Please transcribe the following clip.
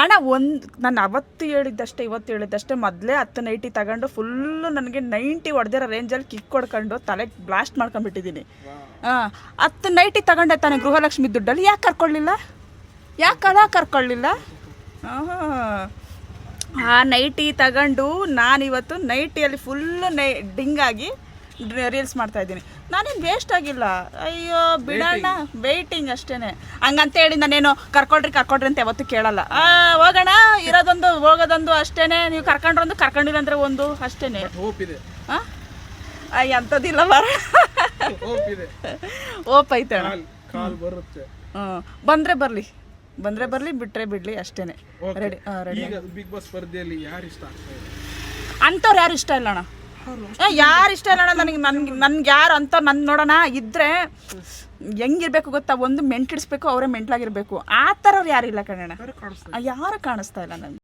ಅಣ್ಣ ಒಂದು ನಾನು ಅವತ್ತು ಹೇಳಿದ್ದಷ್ಟೇ ಇವತ್ತು ಹೇಳಿದ್ದಷ್ಟೇ ಮೊದಲೇ ಹತ್ತು ನೈಟಿ ತಗೊಂಡು ಫುಲ್ಲು ನನಗೆ ನೈಂಟಿ ಹೊಡೆದಿರೋ ರೇಂಜಲ್ಲಿ ಕಿಕ್ ಕೊಡ್ಕೊಂಡು ತಲೆಗೆ ಬ್ಲಾಸ್ಟ್ ಮಾಡ್ಕೊಂಡ್ಬಿಟ್ಟಿದ್ದೀನಿ. ಹಾಂ ಹತ್ತು ನೈಟಿ ತಗೊಂಡೆ ತಾನೆ ಗೃಹಲಕ್ಷ್ಮಿ ದುಡ್ಡಲ್ಲಿ ಯಾಕೆ ಕರ್ಕೊಳ್ಳಿಲ್ಲ ಯಾಕೆ ಅದ ಕರ್ಕೊಳ್ಳಿಲ್ಲ ಆಹಾ. ಆ ನೈಟಿ ತಗೊಂಡು ನಾನಿವತ್ತು ನೈಟಿಯಲ್ಲಿ ಫುಲ್ಲು ನೈ ಡಿಂಗಾಗಿ ರೀಲ್ಸ್ ಮಾಡ್ತಾ ಇದ್ದೀನಿ. ನಾನೇನು ವೇಸ್ಟ್ ಆಗಿಲ್ಲ. ಅಯ್ಯೋ ಬಿಡೋಣ ವೆಯ್ಟಿಂಗ್ ಅಷ್ಟೇನೆ. ಹಂಗಂತ ಹೇಳಿ ನಾನೇನು ಕರ್ಕೊಳ್ರಿ ಕರ್ಕೊಳ್ರಿ ಅಂತ ಯಾವತ್ತೂ ಕೇಳಲ್ಲ. ಹೋಗೋಣ. ಇರೋದೊಂದು ಹೋಗೋದೊಂದು ಅಷ್ಟೇನೆ. ನೀವು ಕರ್ಕೊಂಡ್ರೊಂದು ಕರ್ಕೊಂಡಿಲ್ಲ ಅಂದರೆ ಒಂದು ಇದೆ. ಹಾಂ ಎಂಥದ್ದಿಲ್ಲ ಬರ ಓಪ್ ಐತೆ ಹ್ಞೂ ಬಂದರೆ ಬರಲಿ. ಬಂದರೆ ಬರಲಿ ಬಿಟ್ಟರೆ ಬಿಡಲಿ ಅಷ್ಟೇನೆ. ರೆಡಿ ಹಾಂ ರೆಡಿ ಬಿಗ್ ಬಾಸ್ ಸ್ಪರ್ಧೆಯಲ್ಲಿ ಯಾರು ಇಷ್ಟ ಅಂಥವ್ರು ಯಾರು ಇಷ್ಟ ಇಲ್ಲ ಅಣ್ಣ? ಯಾರು ಇಷ್ಟ ಇಲ್ಲ ನನಗೆ ನನ್ಗೆ ನನ್ಗೆ ಯಾರು ಅಂತ ನನ್ನ ನೋಡೋಣ ಇದ್ರೆ ಹೆಂಗಿರ್ಬೇಕು ಗೊತ್ತಾ? ಒಂದು ಮೆಂಟ್ಲಿಡಿಸ್ಬೇಕು ಅವರೇ ಮೆಂಟ್ಲಾಗಿರ್ಬೇಕು. ಆ ಥರವ್ರು ಯಾರು ಇಲ್ಲ ಕಣಣ್ಣ. ಯಾರು ಕಾಣಿಸ್ತಾ ಇಲ್ಲ ನನಗೆ.